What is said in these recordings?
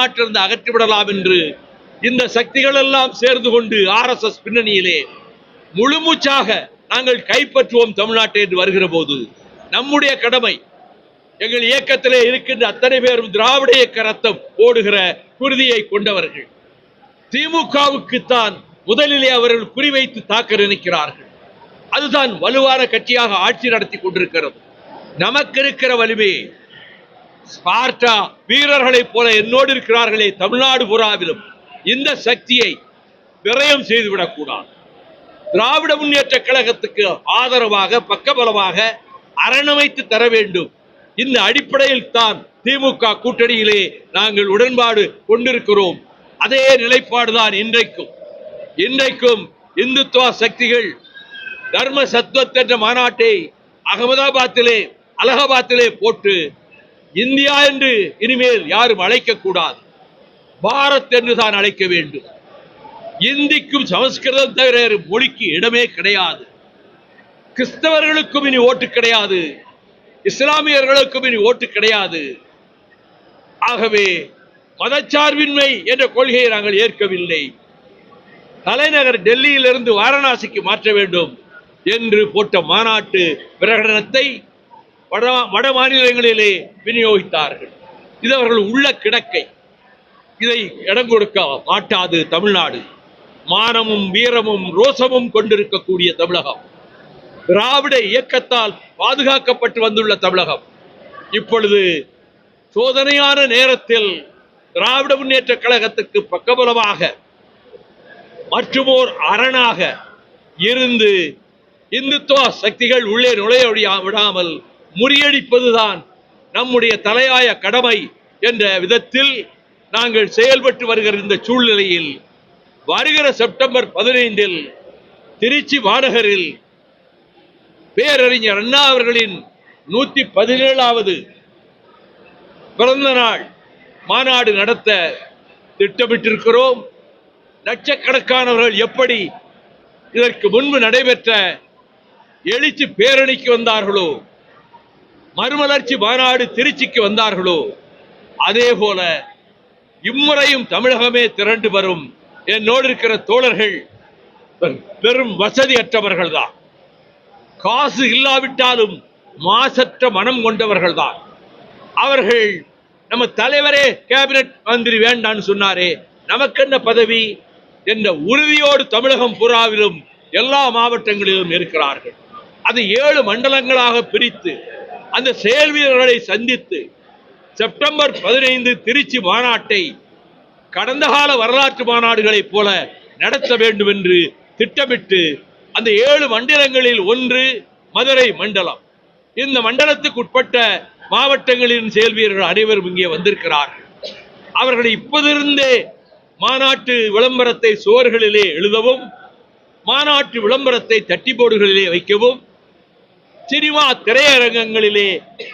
நாட்டிலிருந்து அகற்றிவிடலாம் என்று இந்த சக்திகள் எல்லாம் சேர்ந்து கொண்டு ஆர் எஸ் எஸ் பின்னணியிலே முழுமூச்சாக நாங்கள் கைப்பற்றுவோம் தமிழ்நாட்டை என்று வருகிற போது. நம்முடைய கடமை எங்கள் இயக்கத்திலே இருக்கின்ற அத்தனை பேரும் திராவிட இயக்க ரத்தம் ஓடுகிற குருதியை கொண்டவர்கள். திமுகவுக்குத்தான் முதலிலே அவர்கள் குறிவைத்து தாக்க நினைக்கிறார்கள். அதுதான் வலுவான கட்சியாக ஆட்சி நடத்தி கொண்டிருக்கிறது. நமக்கு இருக்கிற வலிமையை. ஸ்பார்டா வீரர்களைப் போல என்னோடு இருக்கிறார்களே தமிழ்நாடு புறாவிலும் இந்த சக்தியை விரயம் செய்துவிடக் கூடாது திராவிட முன்னேற்ற கழகத்துக்கு ஆதரவாக பக்கபலமாக அரணமைத்து தர வேண்டும். இந்த அடிப்படையில் தான் திமுக கூட்டணியிலே நாங்கள் உடன்பாடு கொண்டிருக்கிறோம். அதே நிலைப்பாடுதான் இன்றைக்கும். இன்றைக்கும் இந்துத்துவ சக்திகள் தர்ம சத்வத் என்ற மாநாட்டை அகமதாபாத்திலே அலகாபாத்திலே போட்டு இந்தியா என்று இனிமேல் யாரும் அழைக்க கூடாது பாரத் என்று தான் அழைக்க வேண்டும். இந்திக்கும் சமஸ்கிருதம் தவிர மொழிக்கு இடமே கிடையாது. கிறிஸ்தவர்களுக்கும் இனி ஓட்டு கிடையாது. இஸ்லாமியர்களுக்கும் இனி ஓட்டு கிடையாது. ஆகவே மதச்சார்பின்மை என்ற கொள்கையை நாங்கள் ஏற்கவில்லை. தலைநகர் டெல்லியிலிருந்து வாரணாசிக்கு மாற்ற வேண்டும் என்று போட்ட மாநாட்டு பிரகடனத்தை வட வட மாநிலங்களிலே விநியோகித்தார்கள். இது அவர்கள் உள்ள கிடக்கை. இதை இடம் கொடுக்க மாட்டாது தமிழ்நாடு. மானமும் வீரமும் ரோசமும் கொண்டிருக்கக்கூடிய தமிழகம். திராவிட இயக்கத்தால் பாதுகாக்கப்பட்டு வந்துள்ள தமிழகம். இப்பொழுது சோதனையான நேரத்தில் திராவிட முன்னேற்ற கழகத்துக்கு பக்கபலமாக மற்றுமோர் அரணாக இருந்து இந்துத்துவ சக்திகள் உள்ளே நுழைய விடாமல் முறியடிப்பதுதான் நம்முடைய தலையாய கடமை என்ற விதத்தில் நாங்கள் செயல்பட்டு வருகிற இந்த சூழ்நிலையில் வருகிற செப்டம்பர் பதினைந்தில் திருச்சி மாநகரில் பேரறிஞர் அண்ணா அவர்களின் நூத்தி பதினேழாவது பிறந்த நாள் மாநாடு நடத்த திட்டமிட்டிருக்கிறோம். லட்சக்கணக்கானவர்கள் எப்படி இதற்கு முன்பு நடைபெற்ற எழுச்சி பேரணிக்கு வந்தார்களோ மறுமலர்ச்சி மாநாடு திருச்சிக்கு வந்தார்களோ அதே போல இம்முறையும் தமிழகமே திரண்டு வரும் என்னோடு இருக்கிற தோழர்கள் பெரும் வசதியற்றவர்கள் தான் காசு இல்லாவிட்டாலும் மாசற்ற மனம் கொண்டவர்கள் தான் அவர்கள் நம்ம தலைவரே கேபினட் மந்திரி வேண்டான்னு சொன்னாரே நமக்கென்ன பதவி? என்ற உறுதியோடு தமிழகம் புறாவிலும் எல்லா மாவட்டங்களிலும் இருக்கிறார்கள். அது ஏழு மண்டலங்களாக பிரித்து அந்த செயல் வீரர்களை சந்தித்து செப்டம்பர் பதினைந்து திருச்சி மாநாட்டை கடந்த கால வரலாற்று மாநாடுகளைப் போல நடத்த வேண்டும் என்று திட்டமிட்டு அந்த ஏழு மண்டலங்களில் ஒன்று மதுரை மண்டலம். இந்த மண்டலத்துக்கு உட்பட்ட மாவட்டங்களின் செயல் வீரர்கள் அனைவரும் இங்கே வந்திருக்கிறார்கள் அவர்கள் இப்போதிருந்தே மாநாட்டு விளம்பரத்தை சுவர்களிலே எழுதவும் மாநாட்டு விளம்பரத்தை தட்டி போர்டுகளிலே வைக்கவும் சினிமா திரையரங்கங்களிலே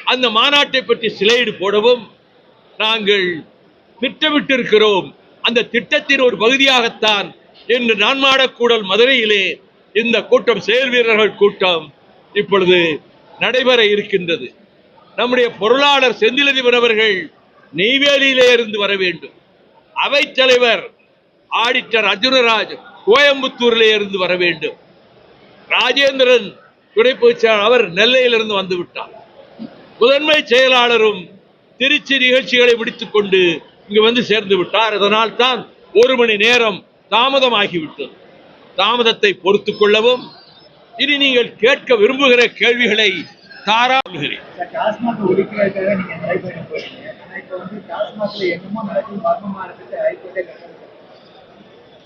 அந்த மாநாட்டை பற்றி சிலைடு போடவும் நாங்கள் திட்டமிட்டிருக்கிறோம். அந்த திட்டத்தின் ஒரு பகுதியாகத்தான் இன்று நான்மாடக்கூடல் மதுரையிலே இந்த கூட்டம் செயல் வீரர்கள் கூட்டம் இப்பொழுது நடைபெற இருக்கின்றது. நம்முடைய பொருளாளர் செந்திலதிபர் அவர்கள் நெய்வேலியிலே இருந்து வர வேண்டும். அவைத்தலைவர் ஆடிட்டர் அர்ஜுனராஜ் கோயம்புத்தூரிலே இருந்து வர வேண்டும். ராஜேந்திரன் துணை பொதுச் செயலாளர் அவர் நெல்லையிலிருந்து வந்து விட்டார். முதன்மை செயலாளரும் திருச்சி நிகழ்ச்சிகளை முடித்துக் கொண்டு இங்கு வந்து சேர்ந்து விட்டார். அதனால் தான் ஒரு மணி நேரம் தாமதமாகிவிட்டது. தாமதத்தை பொறுத்துக் கொள்ளவும் இனி நீங்கள் கேட்க விரும்புகிற கேள்விகளை தாரா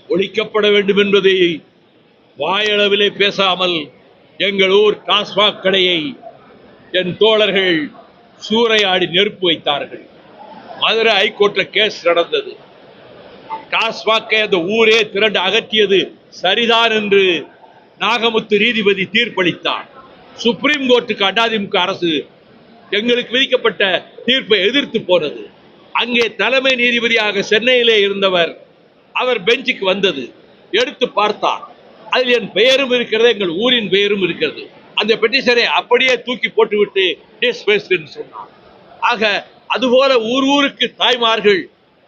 ஒழிக்கப்பட வேண்டும் என்பதை வாயளவிலே பேசாமல் எங்கள் ஊர் டாஸ்மாக் கடையை என் தோழர்கள் சூறையாடி நெருப்பு வைத்தார்கள். மதுரை ஹைகோர்ட்டில் கேஸ் நடந்தது. டாஸ்மாக்கை அந்த ஊரே திரண்டு அகற்றியது சரிதான் என்று நாகமுத்து நீதிபதி தீர்ப்பளித்தார். சுப்ரீம் கோர்ட்டுக்கு அதிமுக அரசு எங்களுக்கு விதிக்கப்பட்ட தீர்ப்பை எதிர்த்து போனது. அங்கே தலைமை நீதிபதியாக சென்னையிலே இருந்தவர் அவர் பெஞ்சுக்கு வந்தது. எடுத்து பார்த்தார். அதில் என் பெயரும் இருக்கிறது எங்கள் ஊரின் பெயரும் இருக்கிறது. அந்த பெட்டிஷனை அப்படியே தூக்கி போட்டுவிட்டு டிஸ்பேஸ்ட் என்று சொன்னார் ஆக அதுபோல ஊர் ஊருக்கு தாய்மார்கள்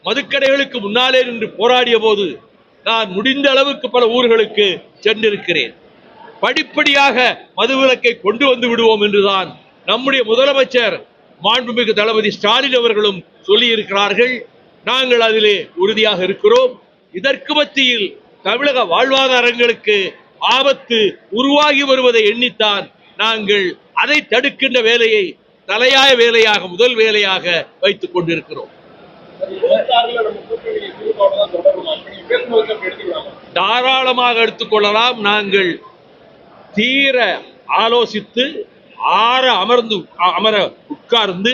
மதுக்கடைகளுக்கு முன்னாலே நின்று போராடிய போது நான் முடிந்த அளவுக்கு பல ஊர்களுக்கு சென்றிருக்கிறேன். படிப்படியாக மதுவிலக்கை கொண்டு வந்து விடுவோம் என்றுதான் நம்முடைய முதலமைச்சர் மாண்புமிகு தளபதி ஸ்டாலின் அவர்களும் சொல்லி இருக்கிறார்கள் நாங்கள் அதிலே உறுதியாக இருக்கிறோம். இதற்கு மத்தியில் தமிழக வாழ்வாதாரங்களுக்கு ஆபத்து உருவாகி வருவதை எண்ணித்தான் நாங்கள் அதை தடுக்கின்ற வேலையை தலையாய வேலையாக முதல் வேலையாக வைத்துக் கொண்டிருக்கிறோம். தாராளமாக எடுத்துக்கொள்ளலாம் நாங்கள் தீர ஆலோசித்து ஆற அமர்ந்து அமர உட்கார்ந்து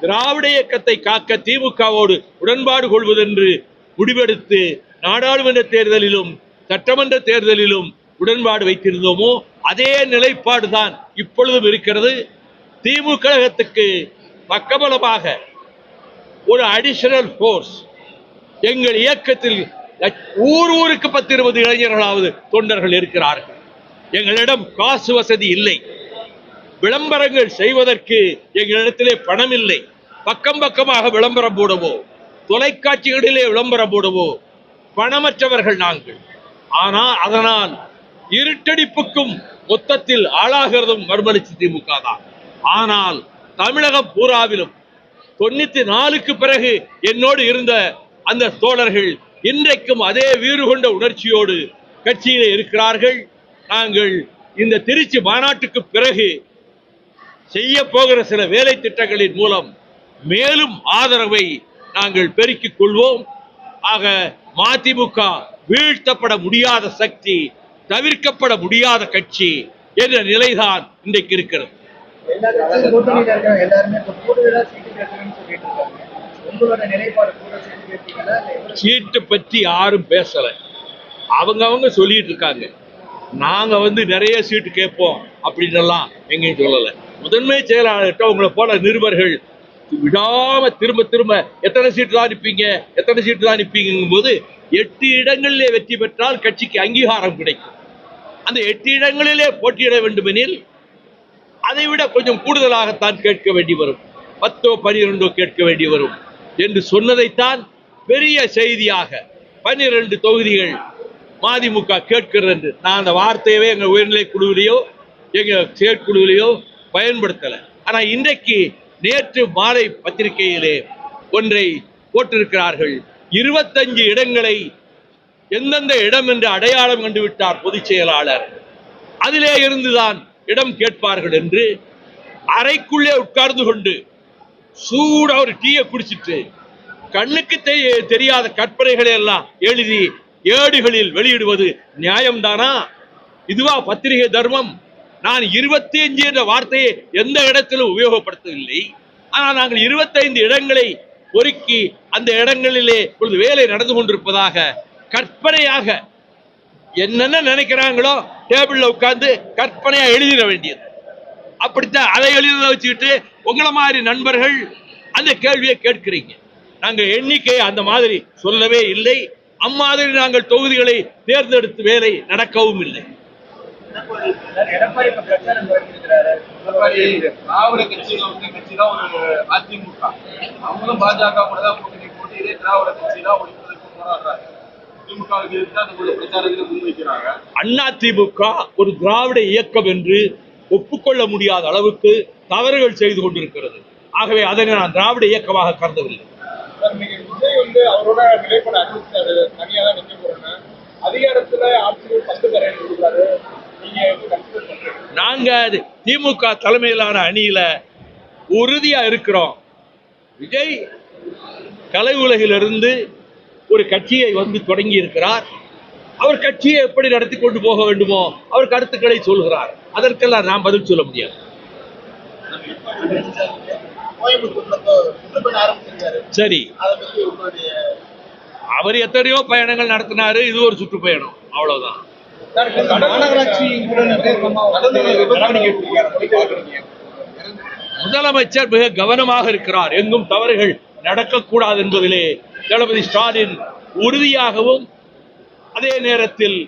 திராவிட இயக்கத்தை காக்க திமுகவோடு உடன்பாடு கொள்வதென்று முடிவெடுத்து நாடாளுமன்ற தேர்தலிலும் சட்டமன்ற தேர்தலிலும் உடன்பாடு வைத்திருந்தோமோ அதே நிலைப்பாடு தான் இப்பொழுதும் இருக்கிறது. திமுக கழகத்துக்கு பக்கபலமாக ஒரு அடிஷனல் போர்ஸ் எங்கள் இயக்கத்தில் ஊர் ஊருக்கு பத்து இருபது இளைஞர்களாவது தொண்டர்கள் இருக்கிறார்கள். எங்களிடம் காசு வசதி இல்லை. விளம்பரங்கள் செய்வதற்கு எங்களிடத்திலே பணம் இல்லை. பக்கம் பக்கமாக விளம்பரம் போடவோ தொலைக்காட்சிகளிலே விளம்பரம் போடவோ பணமற்றவர்கள் நாங்கள். ஆனால் அதனால் இருட்டடிப்புக்கும் மொத்தத்தில் ஆளாகிறதும் மறுமலிச்சு திமுக தான். ஆனால் தமிழகம் பூராவிலும் தொண்ணூத்தி நாலுக்கு பிறகு என்னோடு இருந்த அந்த தோழர்கள் இன்றைக்கும் அதே வீறு கொண்ட உணர்ச்சியோடு கட்சியில் இருக்கிறார்கள். நாங்கள் இந்த திருச்சி மாநாட்டுக்கு பிறகு செய்ய போகிற சில வேலை திட்டங்களின் மூலம் மேலும் ஆதரவை நாங்கள் பெருக்கிக் கொள்வோம். ஆக மதிமுக வீழ்த்தப்பட முடியாத சக்தி தவிர்க்கப்பட முடியாத கட்சி என்ற நிலைதான் இன்றைக்கு இருக்கிறது. சீட்டு பற்றி யாரும் பேசல. அவங்க அவங்க சொல்லிட்டு இருக்காங்க. நாங்க வந்து நிறைய சீட்டு கேட்போம் அப்படின்னு எல்லாம் எங்கேயும் சொல்லல. முதன்மை செயலாளர்கிட்ட உங்களை போல நிருபர்கள் விடாம திரும்ப திரும்ப எத்தனை சீட்டு தான் நிற்பீங்க எத்தனை சீட்டு தான் நிற்பீங்கும் போது எட்டு இடங்களிலே வெற்றி பெற்றால் கட்சிக்கு அங்கீகாரம் கிடைக்கும். அந்த எட்டு இடங்களிலே போட்டியிட வேண்டுமெனில் அதை விட கொஞ்சம் கூடுதலாகத்தான் கேட்க வேண்டி வரும். பத்தோ பனிரெண்டோ கேட்க வேண்டி வரும். என்று சொன்னதைத்தான் பெரிய செய்தியாக பன்னிரண்டு தொகுதிகள் மதிமுக கேட்கிறது என்று. நான் அந்த வார்த்தையவே எங்கள் உயர்நிலை குழுவிலேயோ எங்கள் செயற்குழுவிலேயோ பயன்படுத்தலை. ஆனால் இன்றைக்கு நேற்று மாலை பத்திரிகையிலே ஒன்றை போட்டிருக்கிறார்கள். இருபத்தஞ்சு இடங்களை எந்தெந்த இடம் என்று அடையாளம் கண்டுவிட்டார் பொதுச் செயலாளர். அதிலே இருந்துதான் இடம் கேட்பார்கள் என்று அறைக்குள்ளே உட்கார்ந்து கொண்டு சூட ஒரு டீயை குடிச்சிட்டு கண்ணுக்கு தெரியாத கற்பனைகளை எல்லாம் எழுதி ஏடுகளில் வெளியிடுவது நியாயம்தானா? இதுவா பத்திரிகை தர்மம்? நான் இருபத்தி அஞ்சு என்ற வார்த்தையை எந்த இடத்திலும் உபயோகப்படுத்தவில்லை. ஆனால் நாங்கள் இருபத்தைந்து இடங்களை பொறுக்கி அந்த இடங்களிலே இப்பொழுது வேலை நடந்து கொண்டிருப்பதாக கற்பனையாக என்னென்ன நினைக்கிறாங்களோ டேபிள்ல உட்கார்ந்து கற்பனையா எழுதிட வேண்டியது. அப்படித்தான் அதை எழுத வச்சுக்கிட்டு உங்களை மாதிரி நண்பர்கள் அந்த கேள்வியை கேட்கிறீங்க. நாங்கள் எண்ணிக்கை அந்த மாதிரி சொல்லவே இல்லை. அம்மாதிரி நாங்கள் தொகுதிகளை தேர்ந்தெடுத்து வேலை நடக்கவும் இல்லை. எடப்பாடி இப்ப பிரச்சாரம் பண்ணிருக்கிறாரு எடப்பாடி திராவிட கட்சியில வந்து கட்சி தான் ஒரு அதிமுக. அவங்களும் பாஜக கூட தான் கூட்டணி போட்டு இதே திராவிட கட்சி தான் ஒழிப்பதற்கு போராடுறாங்க. திமுகவுக்கு எதிர்த்து அந்த ஒரு பிரச்சாரத்தை முன்வைக்கிறாங்க அண்ணா திமுக ஒரு திராவிட இயக்கம் என்று ஒப்புக்கொள்ள முடியாத அளவுக்கு தவறுகள் செய்து கொண்டிருக்கிறது. ஆகவே அதனை நான் திராவிட இயக்கமாக கருதவில்லை. வந்து அவரோட நிலைப்பாடு அறிவிச்சாரு. தனியா தான் நிக்க போறேன்னு. அதிகாரத்துல ஆட்சியில் பங்கு தரேன்னு நீங்க திமுக தலைமையிலான அணியில உறுதியா இருக்கிறோம். விஜய் கலை உலகிலிருந்து ஒரு கட்சியை வந்து தொடங்கி இருக்கிறார் அவர் கட்சியை எப்படி நடத்தி கொண்டு போக வேண்டுமோ அவர் கருத்துக்களை சொல்கிறார். அதற்கெல்லாம் நான் பதில் சொல்ல முடியாது. சரி. அவர் எத்தனையோ பயணங்கள் நடத்தினாரு. இது ஒரு சுற்றுப்பயணம். அவ்வளவுதான். மாநகராட்சி முதலமைச்சர் மிக கவனமாக இருக்கிறார். எங்கும் தவறுகள் நடக்கக்கூடாது என்பதிலே தளபதி ஸ்டாலின் உறுதியாகவும் அதே நேரத்தில்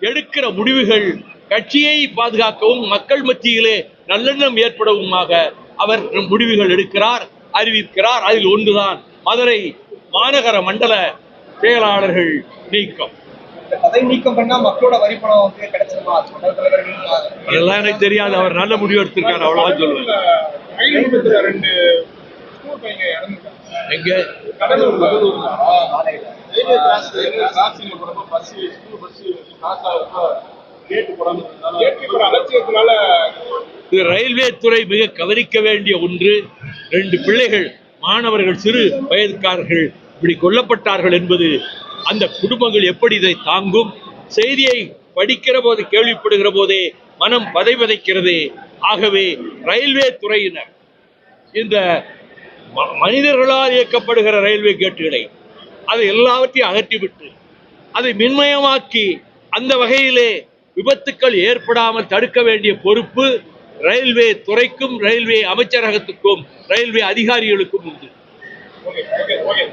எடுக்கிற முடிவுகள் கட்சியை பாதுகாக்கவும் மக்கள் மத்தியிலே நல்லெண்ணம் ஏற்படவுமாக அவர் முடிவுகள் எடுக்கிறார் அறிவிக்கிறார். அதில் ஒன்றுதான் மதுரை மாநகர மண்டல செயலாளர்கள் நீக்கம். பதவி நீக்கம் பண்ணா மக்களோட வரி பணம் வந்து கிடைச்சிருமா? மண்டல தலைவர்கள் அதெல்லாம் எனக்கு தெரியாது. அவர் நல்ல முடிவு எடுத்திருக்காரு. அவ்வளவுதான் சொல்லுவேன். ரெண்டு எங்க? இது ரயில்வே துறை மிக கவனிக்க வேண்டிய ஒன்று. ரெண்டு பிள்ளைகள் மாணவர்கள் சிறு வயதுக்காரர்கள் இப்படி கொல்லப்பட்டார்கள் என்பது அந்த குடும்பங்கள் எப்படி இதை தாங்கும்? செய்தியை படிக்கிற போது கேள்விப்படுகிற போதே மனம் பதைபதைக்கிறது ஆகவே ரயில்வே துறையினர் இந்த ம- மனிதர்களால் இயக்கப்படுகிற ரயில்வே கேட்டுகளை அதை எல்லாவற்றையும் அகற்றிவிட்டு அதை மின்மயமாக்கி அந்த வகையிலே விபத்துக்கள் ஏற்படாமல் தடுக்க வேண்டிய பொறுப்பு ரயில்வே துறைக்கும் ரயில்வே அமைச்சரகத்துக்கும் ரயில்வே அதிகாரிகளுக்கும் உண்டு. Okay okay okay